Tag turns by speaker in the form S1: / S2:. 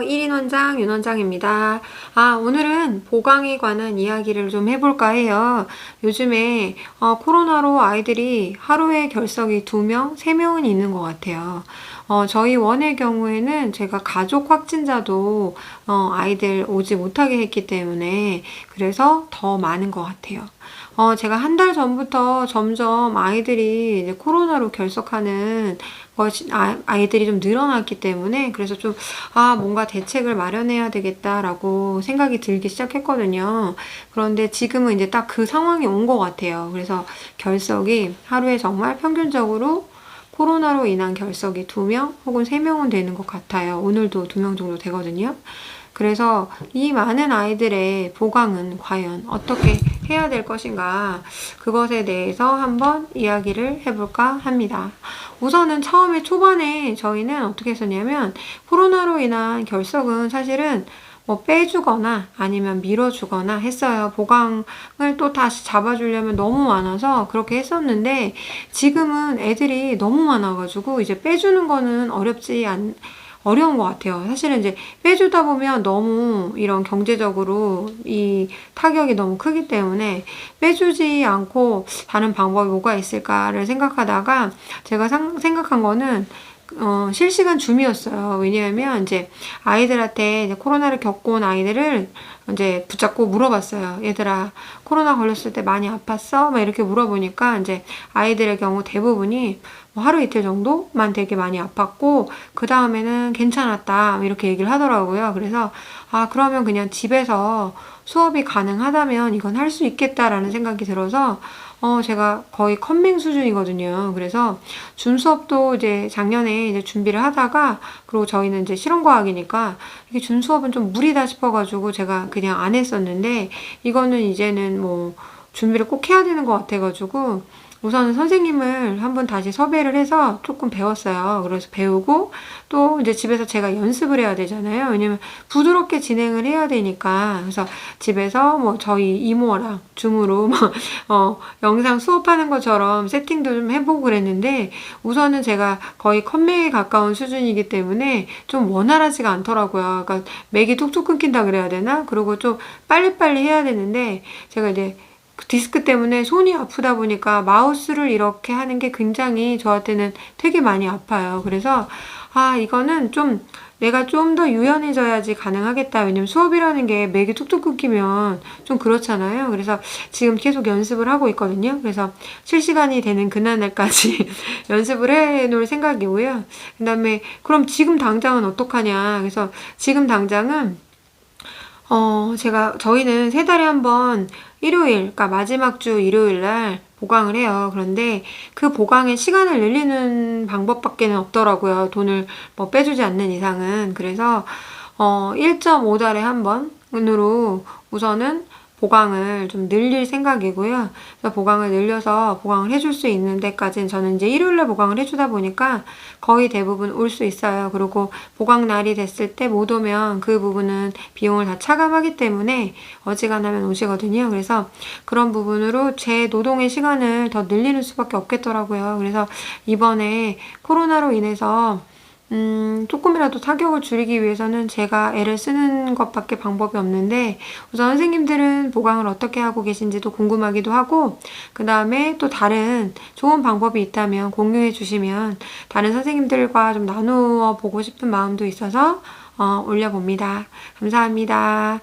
S1: 1인 원장 윤 원장입니다. 아, 오늘은 보강에 관한 이야기를 좀 해볼까 해요. 요즘에 어, 코로나로 아이들이 하루에 결석이 2명, 3명은 있는 것 같아요. 어, 저희 원의 경우에는 제가 가족 확진자도 어, 아이들 오지 못하게 했기 때문에 그래서 더 많은 것 같아요. 어, 제가 한 달 전부터 점점 아이들이 이제 코로나로 결석하는 것이, 아, 이들이좀 늘어났기 때문에 그래서 좀, 아, 뭔가 대책을 마련해야 되겠다라고 생각이 들기 시작했거든요. 그런데 지금은 이제 딱 그 상황이 온 것 같아요. 그래서 결석이 하루에 정말 평균적으로 코로나로 인한 결석이 2명 혹은 3명은 되는 것 같아요. 오늘도 2명 정도 되거든요. 그래서 이 많은 아이들의 보강은 과연 어떻게 해야 될 것인가 그것에 대해서 한번 이야기를 해볼까 합니다. 우선은 처음에 초반에 저희는 어떻게 했었냐면 코로나로 인한 결석은 사실은 뭐 빼주거나 아니면 밀어주거나 했어요. 보강을 또 다시 잡아주려면 너무 많아서 그렇게 했었는데 지금은 애들이 너무 많아가지고 이제 빼주는 거는 어렵지 않, 어려운 것 같아요. 사실은 이제 빼주다 보면 너무 이런 경제적으로 이 타격이 너무 크기 때문에 빼주지 않고 다른 방법이 뭐가 있을까를 생각하다가 제가 상, 생각한 거는 어, 실시간 줌이었어요. 왜냐하면 이제 아이들한테 이제 코로나를 겪고 온 아이들을 이제 붙잡고 물어봤어요. 얘들아, 코로나 걸렸을 때 많이 아팠어? 막 이렇게 물어보니까 이제 아이들의 경우 대부분이 뭐 하루 이틀 정도만 되게 많이 아팠고, 그 다음에는 괜찮았다. 이렇게 얘기를 하더라고요. 그래서, 아, 그러면 그냥 집에서 수업이 가능하다면 이건 할 수 있겠다라는 생각이 들어서 어, 제가 거의 컴맹 수준이거든요. 그래서 준 수업도 이제 작년에 이제 준비를 하다가 그리고 저희는 이제 실험과학이니까 이게 준 수업은 좀 무리다 싶어가지고 제가 그냥 안 했었는데 이거는 이제는 뭐 준비를 꼭 해야 되는 것 같아가지고 우선 선생님을 한번 다시 섭외를 해서 조금 배웠어요. 그래서 배우고 또 이제 집에서 제가 연습을 해야 되잖아요. 왜냐면 부드럽게 진행을 해야 되니까. 그래서 집에서 뭐 저희 이모랑 줌으로 뭐 어, 영상 수업하는 것처럼 세팅도 좀 해보고 그랬는데 우선은 제가 거의 컴맹에 가까운 수준이기 때문에 좀 원활하지가 않더라고요. 그러니까 맥이 툭툭 끊긴다 그래야 되나? 그리고 좀 빨리빨리 해야 되는데 제가 이제 그 디스크 때문에 손이 아프다 보니까 마우스를 이렇게 하는 게 굉장히 저한테는 되게 많이 아파요. 그래서 아 이거는 좀 내가 좀 더 유연해져야지 가능하겠다. 왜냐면 수업이라는 게 맥이 툭툭 끊기면 좀 그렇잖아요. 그래서 지금 계속 연습을 하고 있거든요. 그래서 실시간이 되는 그날까지 연습을 해 놓을 생각이고요. 그 다음에 그럼 지금 당장은 어떡하냐. 그래서 지금 당장은 어, 제가, 저희는 세 달에 한 번 일요일, 그니까 마지막 주 일요일 날 보강을 해요. 그런데 그보강에 시간을 늘리는 방법밖에는 없더라고요. 돈을 뭐 빼주지 않는 이상은. 그래서, 어, 1.5달에 한 번으로 우선은 보강을 좀 늘릴 생각이고요. 그래서 보강을 늘려서 보강을 해줄 수 있는 데까지는 저는 이제 일요일날 보강을 해주다 보니까 거의 대부분 올 수 있어요. 그리고 보강 날이 됐을 때 못 오면 그 부분은 비용을 다 차감하기 때문에 어지간하면 오시거든요. 그래서 그런 부분으로 제 노동의 시간을 더 늘리는 수밖에 없겠더라고요. 그래서 이번에 코로나로 인해서 음, 조금이라도 타격을 줄이기 위해서는 제가 애를 쓰는 것밖에 방법이 없는데 우선 선생님들은 보강을 어떻게 하고 계신지도 궁금하기도 하고 그 다음에 또 다른 좋은 방법이 있다면 공유해 주시면 다른 선생님들과 좀 나누어 보고 싶은 마음도 있어서 어, 올려봅니다. 감사합니다.